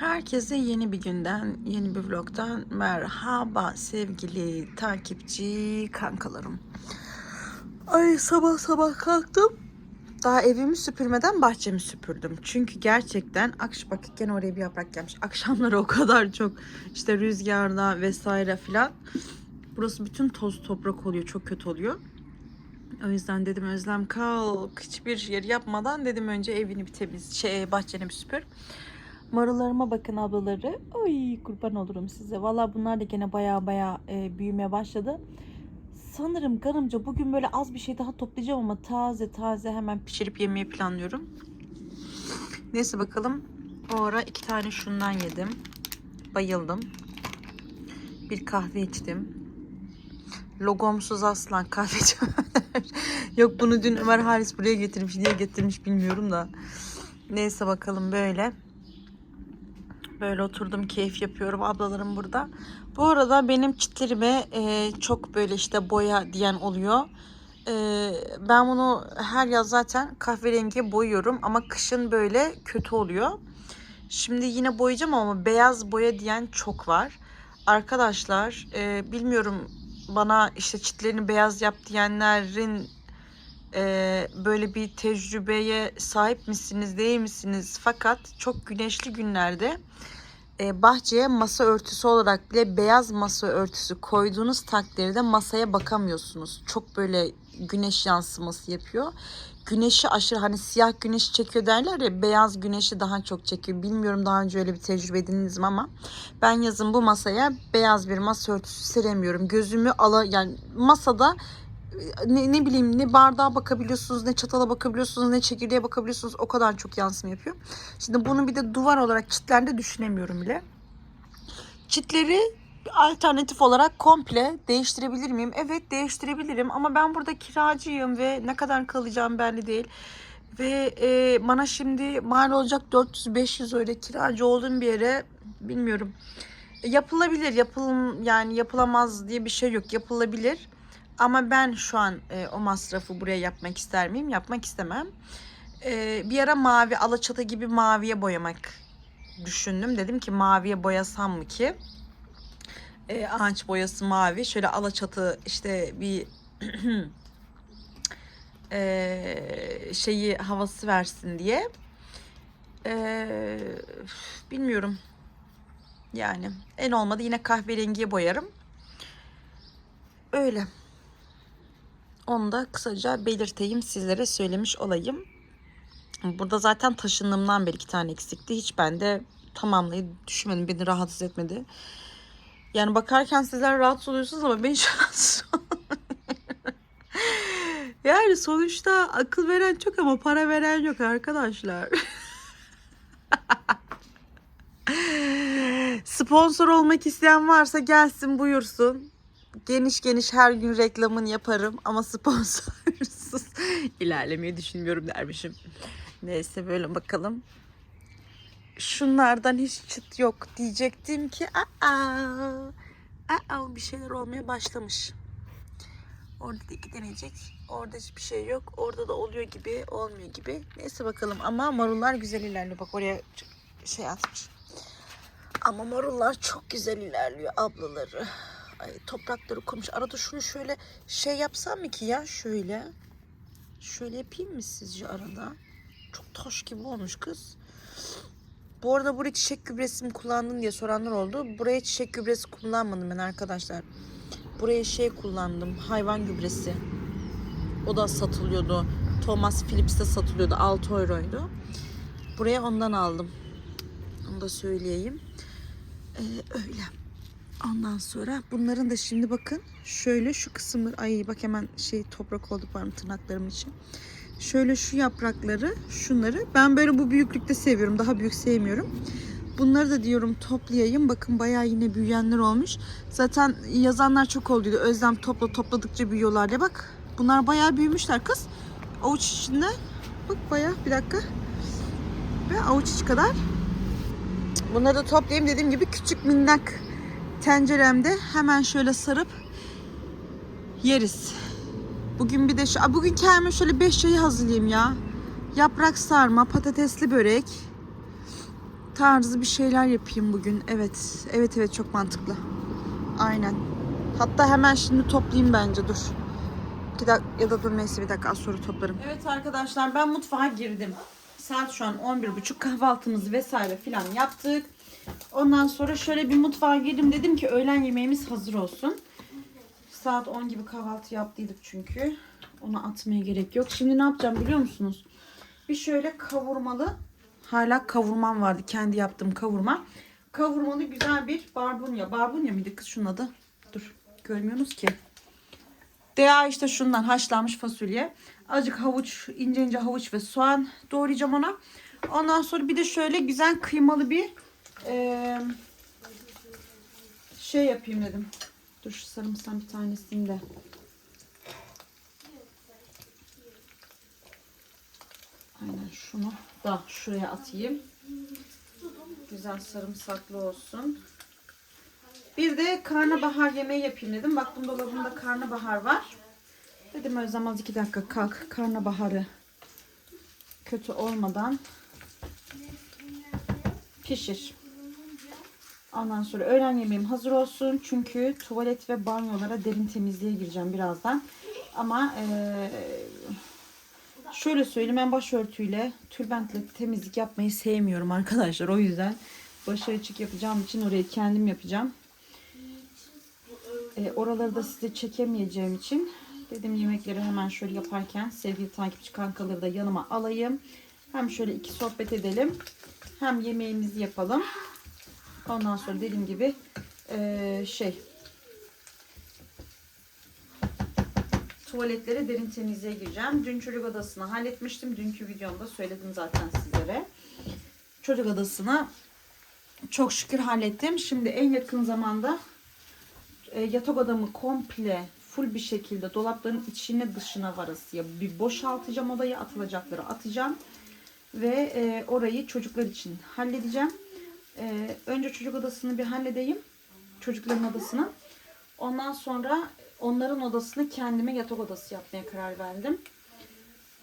Herkese yeni bir günden, yeni bir vlogdan merhaba sevgili takipçi kankalarım. Ay sabah sabah kalktım. Daha evimi süpürmeden bahçemi süpürdüm. Çünkü gerçekten akş bak gene oraya bir yaprak gelmiş. Akşamları o kadar çok işte rüzgarda vesaire filan. Burası bütün toz toprak oluyor. Çok kötü oluyor. O yüzden dedim Özlem kalk hiçbir yer yapmadan dedim önce evini bir temiz şey bahçeni bir süpür. Marullarıma bakın ablaları. Ay kurban olurum size. Valla bunlar da gene baya baya e, büyümeye başladı. Sanırım karımca bugün böyle az bir şey daha toplayacağım ama taze taze hemen pişirip yemeyi planlıyorum. Neyse bakalım. O ara iki tane şundan yedim. Bayıldım. Bir kahve içtim. Logomsuz aslan kahveci. Yok bunu dün Ömer Halis buraya getirmiş. Niye getirmiş bilmiyorum da. Neyse bakalım böyle. Böyle oturdum keyif yapıyorum ablalarım burada. Bu arada benim çitlerime e, çok böyle işte boya diyen oluyor. E, ben bunu her yaz zaten kahverengi boyuyorum ama kışın böyle kötü oluyor. Şimdi yine boyayacağım ama beyaz boya diyen çok var. Arkadaşlar e, bilmiyorum bana işte çitlerini beyaz yap diyenlerin e, böyle bir tecrübeye sahip misiniz değil misiniz? Fakat çok güneşli günlerde e, bahçeye masa örtüsü olarak bile beyaz masa örtüsü koyduğunuz takdirde masaya bakamıyorsunuz. Çok böyle güneş yansıması yapıyor. Güneşi aşırı hani siyah güneş çekiyor derler ya beyaz güneşi daha çok çekiyor. Bilmiyorum daha önce öyle bir tecrübe edindiniz mi ama ben yazın bu masaya beyaz bir masa örtüsü seremiyorum. Gözümü ala yani masada ne, ne bileyim ne bardağa bakabiliyorsunuz ne çatala bakabiliyorsunuz ne çekirdeğe bakabiliyorsunuz o kadar çok yansıma yapıyor. Şimdi bunu bir de duvar olarak çitlerde düşünemiyorum bile. Çitleri alternatif olarak komple değiştirebilir miyim? Evet değiştirebilirim ama ben burada kiracıyım ve ne kadar kalacağım belli değil. Ve e, bana şimdi mal olacak 400-500 öyle kiracı olduğum bir yere bilmiyorum. Yapılabilir, yapılım yani yapılamaz diye bir şey yok. Yapılabilir. Ama ben şu an e, o masrafı buraya yapmak ister miyim? Yapmak istemem. E, bir ara mavi, alaçatı gibi maviye boyamak düşündüm. Dedim ki maviye boyasam mı ki? E, ağaç boyası mavi. Şöyle alaçatı işte bir e, şeyi havası versin diye. E, bilmiyorum. Yani en olmadı yine kahverengiye boyarım. Öyle. Onu da kısaca belirteyim sizlere söylemiş olayım. Burada zaten taşındığımdan beri iki tane eksikti. Hiç ben de tamamlayı düşünmedim. Beni rahatsız etmedi. Yani bakarken sizler rahatsız oluyorsunuz ama ben şu an Yani sonuçta akıl veren çok ama para veren yok arkadaşlar. Sponsor olmak isteyen varsa gelsin buyursun geniş geniş her gün reklamını yaparım ama sponsorsuz ilerlemeyi düşünmüyorum dermişim. Neyse böyle bakalım. Şunlardan hiç çıt yok diyecektim ki aa, aa bir şeyler olmaya başlamış. Orada da iki deneyecek. Orada hiçbir şey yok. Orada da oluyor gibi olmuyor gibi. Neyse bakalım ama marullar güzel ilerliyor. Bak oraya şey atmış. Ama marullar çok güzel ilerliyor ablaları. Ay, toprakları koymuş. Arada şunu şöyle şey yapsam mı ki ya şöyle. Şöyle yapayım mı sizce arada? Çok taş gibi olmuş kız. Bu arada buraya çiçek gübresi mi kullandın diye soranlar oldu. Buraya çiçek gübresi kullanmadım ben arkadaşlar. Buraya şey kullandım. Hayvan gübresi. O da satılıyordu. Thomas Phillips'te satılıyordu. 6 euroydu. Buraya ondan aldım. Onu da söyleyeyim. Ee, öyle. Ondan sonra bunların da şimdi bakın şöyle şu kısımları ay bak hemen şey toprak oldu pardon tırnaklarım için. Şöyle şu yaprakları şunları ben böyle bu büyüklükte seviyorum daha büyük sevmiyorum. Bunları da diyorum toplayayım. Bakın bayağı yine büyüyenler olmuş. Zaten yazanlar çok olduydu. Özlem topla topladıkça büyüyorlar diye bak. Bunlar bayağı büyümüşler kız. Avuç içinde. Bak bayağı bir dakika. Ve avuç içi kadar. Bunları da toplayayım dediğim gibi küçük minnak tenceremde hemen şöyle sarıp yeriz. Bugün bir de şu, bugün kendime şöyle beş şeyi hazırlayayım ya. Yaprak sarma, patatesli börek, tarzı bir şeyler yapayım bugün. Evet. Evet evet çok mantıklı. Aynen. Hatta hemen şimdi toplayayım bence dur. İki dak ya da dur neyse bir dakika az sonra toplarım. Evet arkadaşlar ben mutfağa girdim. Saat şu an 11.30 kahvaltımızı vesaire filan yaptık. Ondan sonra şöyle bir mutfağa girdim dedim ki öğlen yemeğimiz hazır olsun. Saat 10 gibi kahvaltı yaptıydık çünkü. Onu atmaya gerek yok. Şimdi ne yapacağım biliyor musunuz? Bir şöyle kavurmalı hala kavurmam vardı. Kendi yaptığım kavurma. Kavurmalı güzel bir barbunya. Barbunya mıydı kız şunun adı? Dur görmüyorsunuz ki. Deya işte şundan haşlanmış fasulye. Azıcık havuç, ince ince havuç ve soğan doğrayacağım ona. Ondan sonra bir de şöyle güzel kıymalı bir şey yapayım dedim. Dur şu sarımsağın bir tanesini de. Aynen şunu da şuraya atayım. Güzel sarımsaklı olsun. Bir de karnabahar yemeği yapayım dedim. Baktım dolabımda karnabahar var. Dedim Özlem az iki dakika kalk karnabaharı kötü olmadan pişir. Ondan sonra öğlen yemeğim hazır olsun. Çünkü tuvalet ve banyolara derin temizliğe gireceğim birazdan. Ama eee, şöyle söyleyeyim ben başörtüyle, tülbentle temizlik yapmayı sevmiyorum arkadaşlar. O yüzden başı açık yapacağım için orayı kendim yapacağım. E, oraları da size çekemeyeceğim için dedim yemekleri hemen şöyle yaparken sevgili takipçi kankaları da yanıma alayım. Hem şöyle iki sohbet edelim. Hem yemeğimizi yapalım. Ondan sonra dediğim gibi e, şey tuvaletlere derin temizliğe gireceğim. Dün çocuk odasını halletmiştim. Dünkü videomda söyledim zaten sizlere. Çocuk odasını çok şükür hallettim. Şimdi en yakın zamanda e, yatak odamı komple full bir şekilde dolapların içine dışına varasıya bir boşaltacağım odayı atılacakları atacağım ve e, orayı çocuklar için halledeceğim. E, önce çocuk odasını bir halledeyim. Çocukların odasını. Ondan sonra onların odasını kendime yatak odası yapmaya karar verdim.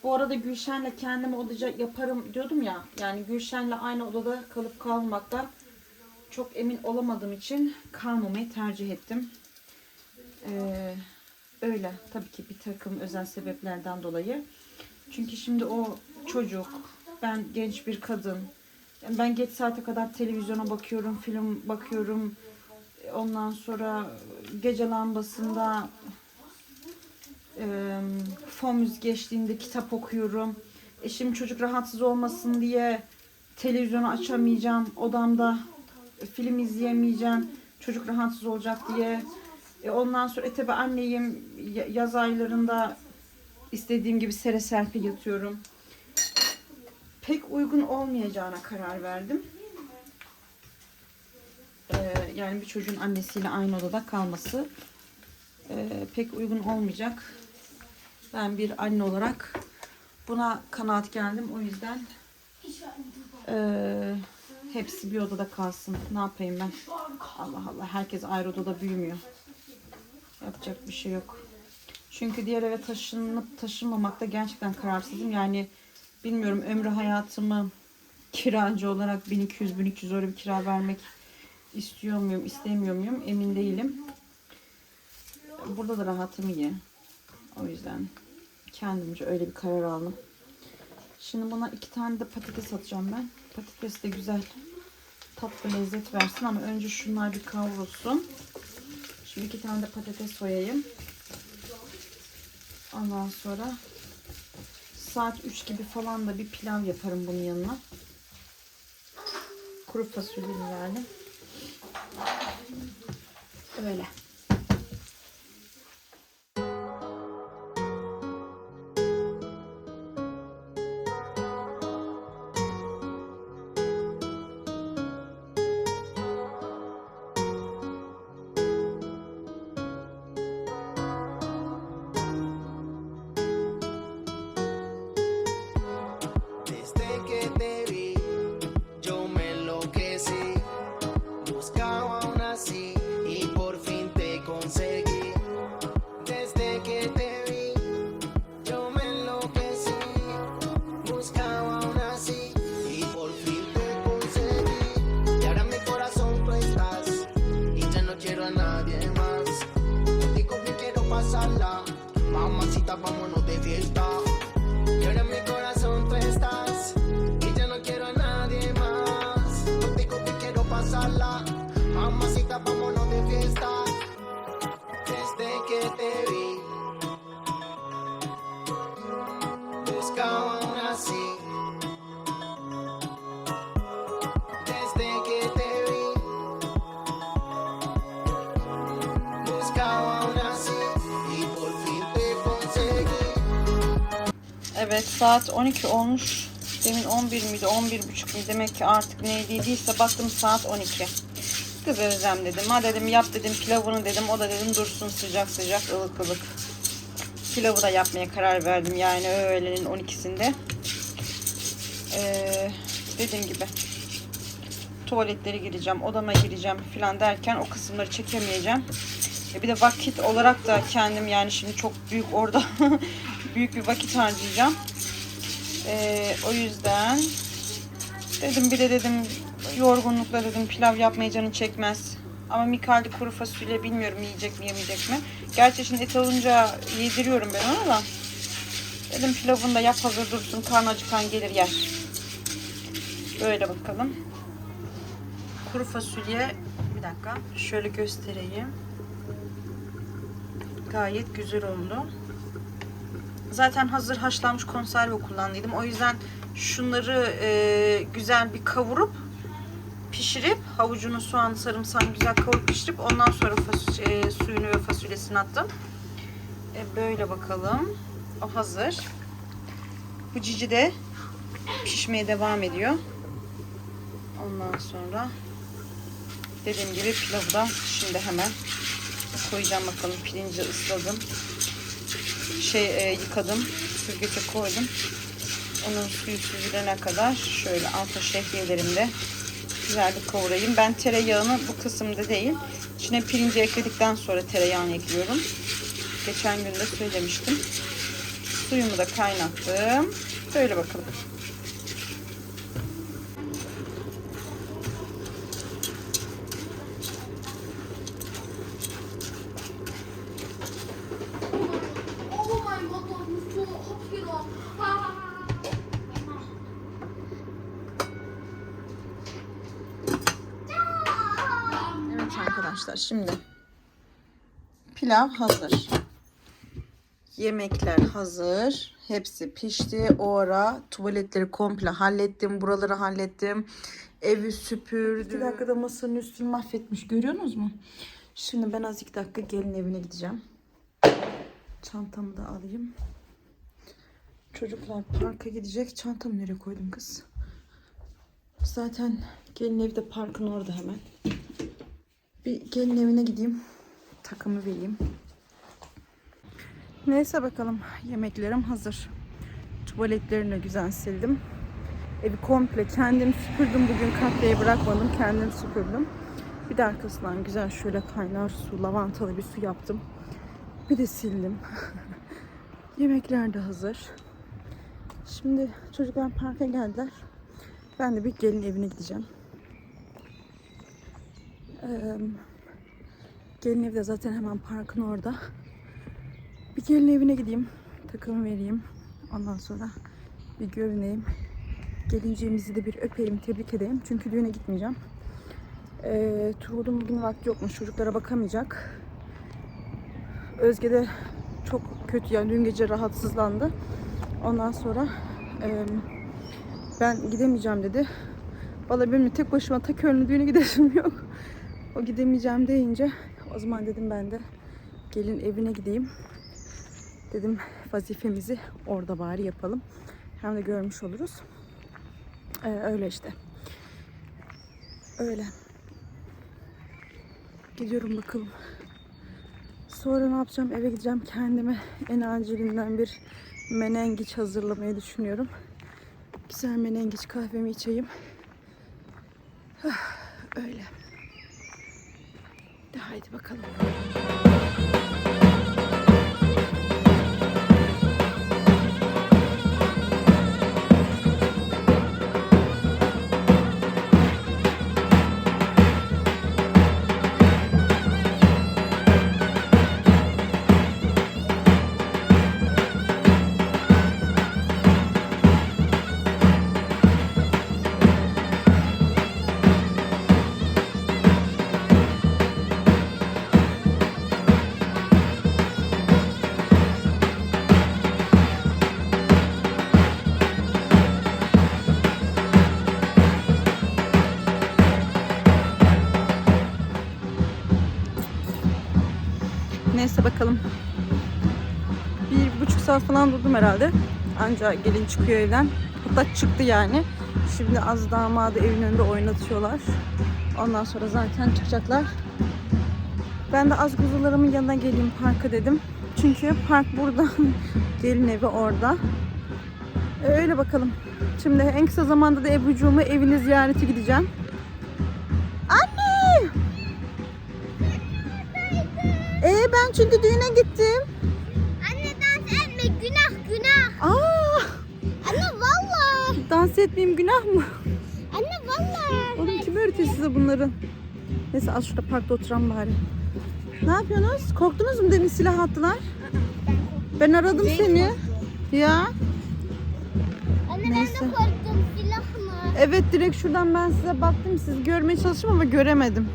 Bu arada Gülşen'le kendime odaca yaparım diyordum ya. Yani Gülşen'le aynı odada kalıp kalmaktan çok emin olamadığım için kalmamayı tercih ettim. Ee, öyle tabii ki bir takım özel sebeplerden dolayı. Çünkü şimdi o çocuk, ben genç bir kadın. Ben geç saate kadar televizyona bakıyorum, film bakıyorum. Ondan sonra gece lambasında e, fon müzik geçtiğinde kitap okuyorum. Eşim çocuk rahatsız olmasın diye televizyonu açamayacağım. Odamda film izleyemeyeceğim. Çocuk rahatsız olacak diye. E, ondan sonra e tabi anneyim ya- yaz aylarında istediğim gibi sere serpe yatıyorum. Pek uygun olmayacağına karar verdim. E, yani bir çocuğun annesiyle aynı odada kalması e, pek uygun olmayacak. Ben bir anne olarak buna kanaat geldim. O yüzden e, hepsi bir odada kalsın. Ne yapayım ben? Allah Allah. Herkes ayrı odada büyümüyor. Yapacak bir şey yok. Çünkü diğer eve taşınıp taşınmamakta gerçekten kararsızım. Yani bilmiyorum ömrü hayatımı kiracı olarak 1200-1300 euro bir kira vermek istiyor muyum, istemiyor muyum emin değilim. Burada da rahatım iyi. O yüzden kendimce öyle bir karar aldım. Şimdi buna iki tane de patates atacağım ben. Patates de güzel tatlı lezzet versin ama önce şunlar bir kavrulsun. Şimdi iki tane de patates soyayım. Ondan sonra saat 3 gibi falan da bir pilav yaparım bunun yanına. Kuru fasulye yani. Öyle. see. Evet saat 12 olmuş. Demin 11 miydi 11 buçuk muydu demek ki artık neydiyse baktım saat 12. Kız Özlem dedim. Ha dedim yap dedim pilavını dedim. O da dedim dursun sıcak sıcak ılık ılık. Pilavı da yapmaya karar verdim yani öğlenin 12'sinde. Ee, dediğim gibi tuvaletlere gireceğim, odama gireceğim falan derken o kısımları çekemeyeceğim. E bir de vakit olarak da kendim yani şimdi çok büyük orada büyük bir vakit harcayacağım. Ee, o yüzden dedim bir de dedim yorgunlukla dedim pilav yapmaya canı çekmez. Ama Mikal'de kuru fasulye bilmiyorum yiyecek mi yemeyecek mi. Gerçi şimdi et alınca yediriyorum ben ona da. Dedim pilavını da yap hazır dursun. Karnı acıkan gelir yer. Böyle bakalım. Kuru fasulye bir dakika şöyle göstereyim. Gayet güzel oldu. Zaten hazır haşlanmış konserve kullandıydım. O yüzden şunları e, güzel bir kavurup pişirip havucunu, soğan, sarımsağını güzel kavurup pişirip ondan sonra e, suyunu ve fasulyesini attım. E, böyle bakalım. O hazır. Bu cici de pişmeye devam ediyor. Ondan sonra dediğim gibi pilavı da şimdi hemen koyacağım bakalım. Pirinci ısladım. Şey e, yıkadım. Süzgece koydum. Onun suyu süzülene kadar şöyle alta şehriyelerimde güzel bir kavurayım. Ben tereyağını bu kısımda değil. İçine pirinci ekledikten sonra tereyağını ekliyorum. Geçen gün de söylemiştim. Suyumu da kaynattım. Böyle bakalım. Arkadaşlar şimdi pilav hazır. Yemekler hazır. Hepsi pişti. O ara tuvaletleri komple hallettim. Buraları hallettim. Evi süpürdüm. İki dakikada masanın üstünü mahvetmiş. Görüyorsunuz mu? Şimdi ben az iki dakika gelin evine gideceğim. Çantamı da alayım. Çocuklar parka gidecek. Çantamı nereye koydum kız? Zaten gelin evi de parkın orada hemen. Bir gelin evine gideyim. Takımı vereyim. Neyse bakalım. Yemeklerim hazır. Tuvaletlerini güzel sildim. Evi komple kendim süpürdüm. Bugün katlayı bırakmadım. Kendim süpürdüm. Bir de arkasından güzel şöyle kaynar su, lavantalı bir su yaptım. Bir de sildim. Yemekler de hazır. Şimdi çocuklar parka geldiler. Ben de bir gelin evine gideceğim. Gelin evi de zaten hemen parkın orada. Bir gelin evine gideyim. Takımı vereyim. Ondan sonra bir görüneyim. Gelincimizi de bir öpeyim, tebrik edeyim. Çünkü düğüne gitmeyeceğim. Ee, Turgut'un bugün vakti yokmuş. Çocuklara bakamayacak. Özge de çok kötü yani dün gece rahatsızlandı. Ondan sonra e, ben gidemeyeceğim dedi. Vallahi benim tek başıma ta Köln'e düğüne gidesim yok. O gidemeyeceğim deyince o zaman dedim ben de gelin evine gideyim. Dedim vazifemizi orada bari yapalım. Hem de görmüş oluruz. Ee, öyle işte. Öyle. Gidiyorum bakalım. Sonra ne yapacağım? Eve gideceğim. Kendime en acilinden bir menengiç hazırlamayı düşünüyorum. Güzel menengiç kahvemi içeyim. Öyle. Haydi bakalım. Neyse bakalım. Bir buçuk saat falan durdum herhalde. Anca gelin çıkıyor evden. Hatta çıktı yani. Şimdi az damadı evin önünde oynatıyorlar. Ondan sonra zaten çıkacaklar. Ben de az kuzularımın yanına geleyim parka dedim. Çünkü park burada. gelin evi orada. Öyle bakalım. Şimdi en kısa zamanda da Ebru'cuğumu evine ziyarete gideceğim. Ben çünkü düğüne gittim. Anne dans etme günah günah. Aa! Anne valla. Dans etmeyeyim günah mı? Anne valla. Oğlum kim öğretti size bunları? Neyse az şurada parkta oturan bari. Ne yapıyorsunuz? Korktunuz mu demin silah attılar? Ben aradım seni. Ya. Anne Neyse. ben de korktum silah mı? Evet direkt şuradan ben size baktım. Sizi görmeye çalıştım ama göremedim.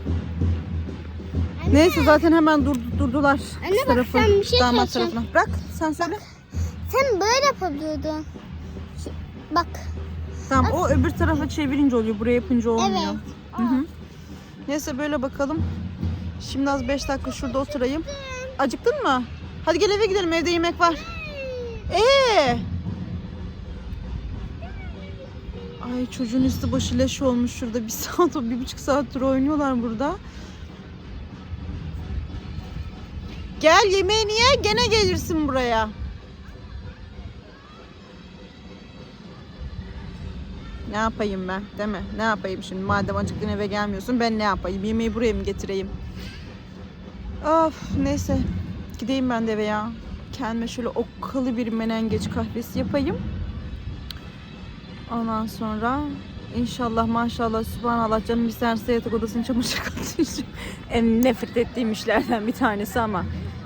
Neyse zaten hemen durdu, durdular. Anne bak, sen bir şey damat söyleyeceğim. tarafına. Bırak sen söyle. Sen böyle yapabiliyordun. Şu- Bak. Tamam o öbür tarafa çevirince oluyor. Buraya yapınca olmuyor. Evet. Hı hı. Neyse böyle bakalım. Şimdi az 5 dakika şurada oturayım. Acıktın mı? Hadi gel eve gidelim. Evde yemek var. Ee. Ay çocuğun üstü başı leş olmuş şurada. Bir saat, bir buçuk saattir oynuyorlar burada. Gel yemeğini ye gene gelirsin buraya. Ne yapayım ben değil mi? Ne yapayım şimdi madem acıktın eve gelmiyorsun ben ne yapayım? Yemeği buraya mı getireyim? Of neyse gideyim ben de eve ya. Kendime şöyle okkalı bir menengeç kahvesi yapayım. Ondan sonra inşallah maşallah subhanallah canım isterse yatak odasını çamaşır katlayacağım. en nefret ettiğim işlerden bir tanesi ama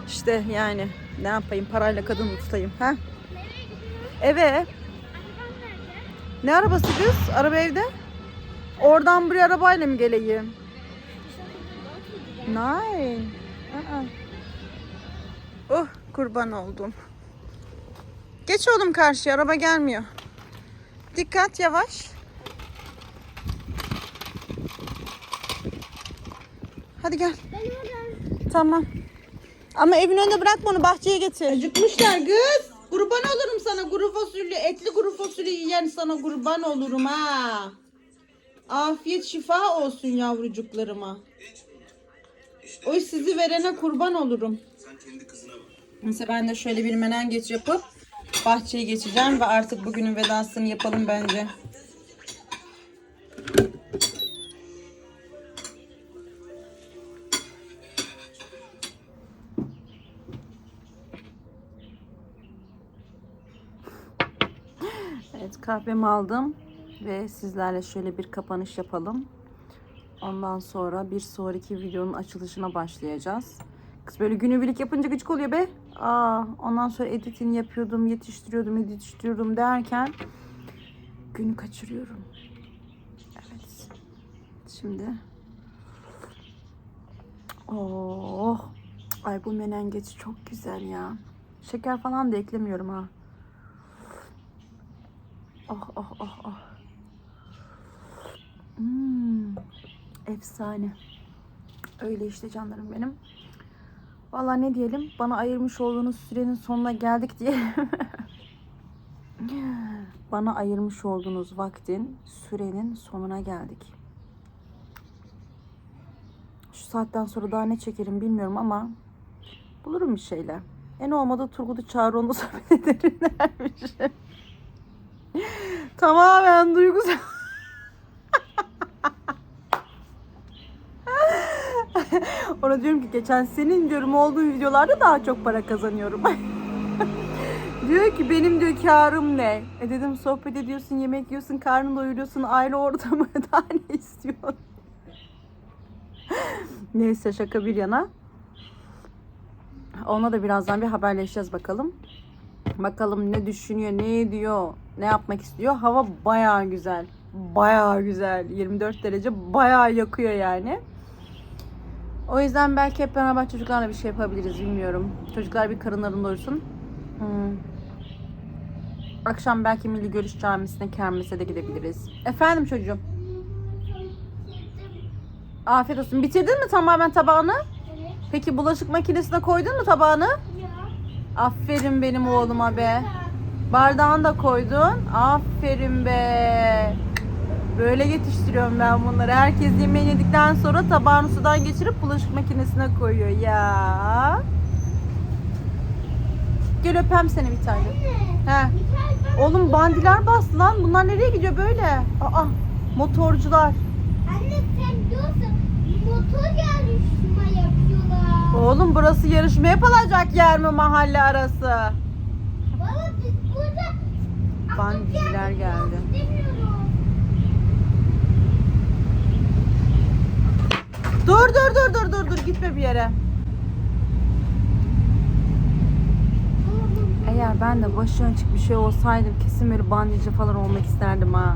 işte yani ne yapayım parayla kadın mı tutayım ha? Eve. Ne arabası kız? Araba evde. Oradan buraya arabayla mı geleyim? Nein. Aa. Oh kurban oldum. Geç oğlum karşıya araba gelmiyor. Dikkat yavaş. Hadi gel. Tamam. Ama evin önünde bırakma onu bahçeye getir. Acıkmışlar kız. Kurban olurum sana kuru fasulye, etli kuru fasulye yiyen sana kurban olurum ha. Afiyet şifa olsun yavrucuklarıma. Oy sizi verene kurban olurum. Mesela ben de şöyle bir menengeç yapıp bahçeye geçeceğim ve artık bugünün vedasını yapalım bence. Kahvemi aldım ve sizlerle şöyle bir kapanış yapalım. Ondan sonra bir sonraki videonun açılışına başlayacağız. Kız böyle günübirlik yapınca gıcık oluyor be. Aa, ondan sonra editini yapıyordum, yetiştiriyordum, yetiştiriyordum derken günü kaçırıyorum. Evet. Şimdi Oh. Ay bu menengeç çok güzel ya. Şeker falan da eklemiyorum ha. Oh oh oh oh. Hmm, efsane. Öyle işte canlarım benim. Vallahi ne diyelim bana ayırmış olduğunuz sürenin sonuna geldik diye. bana ayırmış olduğunuz vaktin sürenin sonuna geldik. Şu saatten sonra daha ne çekerim bilmiyorum ama bulurum bir şeyler. En olmadı Turgut'u çağır onu sohbet ederim dermiş. Tamamen duygusal. Ona diyorum ki geçen senin diyorum olduğu videolarda daha çok para kazanıyorum. diyor ki benim diyor karım ne? E dedim sohbet ediyorsun, yemek yiyorsun, karnını doyuruyorsun, aile ortamı daha ne istiyorsun? Neyse şaka bir yana. Ona da birazdan bir haberleşeceğiz bakalım. Bakalım ne düşünüyor, ne ediyor, ne yapmak istiyor. Hava bayağı güzel. Bayağı güzel. 24 derece bayağı yakıyor yani. O yüzden belki hep beraber çocuklarla bir şey yapabiliriz bilmiyorum. Çocuklar bir karınlarını doyursun. Hmm. Akşam belki Milli Görüş Camisi'ne kermese de gidebiliriz. Efendim çocuğum. Afiyet olsun. Bitirdin mi tamamen tabağını? Peki bulaşık makinesine koydun mu tabağını? Aferin benim oğluma be. Bardağını da koydun. Aferin be. Böyle yetiştiriyorum ben bunları. Herkes yemeği yedikten sonra tabağını sudan geçirip bulaşık makinesine koyuyor ya. Gel öpem seni bir tane. He. Oğlum bandiler bastı lan. Bunlar nereye gidiyor böyle? Aa, motorcular. Anne sen diyorsun motor yarışma yapıyorlar. Oğlum burası yarışma yapılacak yer mi mahalle arası? Baba biz burada Bandiciler geldi. Dur dur dur dur dur dur gitme bir yere. Eğer ben de başı açık bir şey olsaydım kesin böyle bandici falan olmak isterdim ha.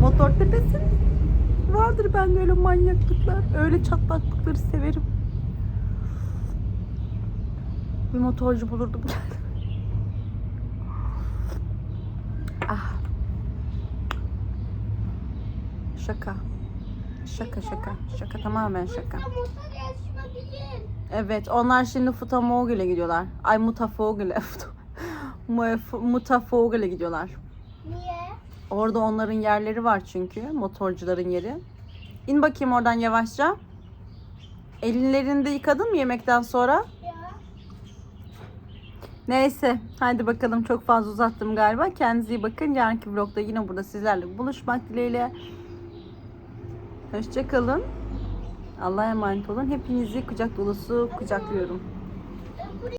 Motor tepesi. Vardır bende öyle manyaklıklar. Öyle çatlaklıkları severim. Bir motorcu bulurdum. Ah. Şaka. Şaka şaka. Şaka tamamen şaka. Evet onlar şimdi Futamogül'e gidiyorlar. Ay Mutafogül'e. Mu- Mutafogül'e gidiyorlar. Niye? Orada onların yerleri var çünkü. Motorcuların yeri. İn bakayım oradan yavaşça. Ellerini de yıkadın mı yemekten sonra? Neyse. Hadi bakalım çok fazla uzattım galiba. Kendinize iyi bakın. Yarınki vlogda yine burada sizlerle buluşmak dileğiyle. Hoşçakalın. Allah'a emanet olun. Hepinizi kucak dolusu kucaklıyorum.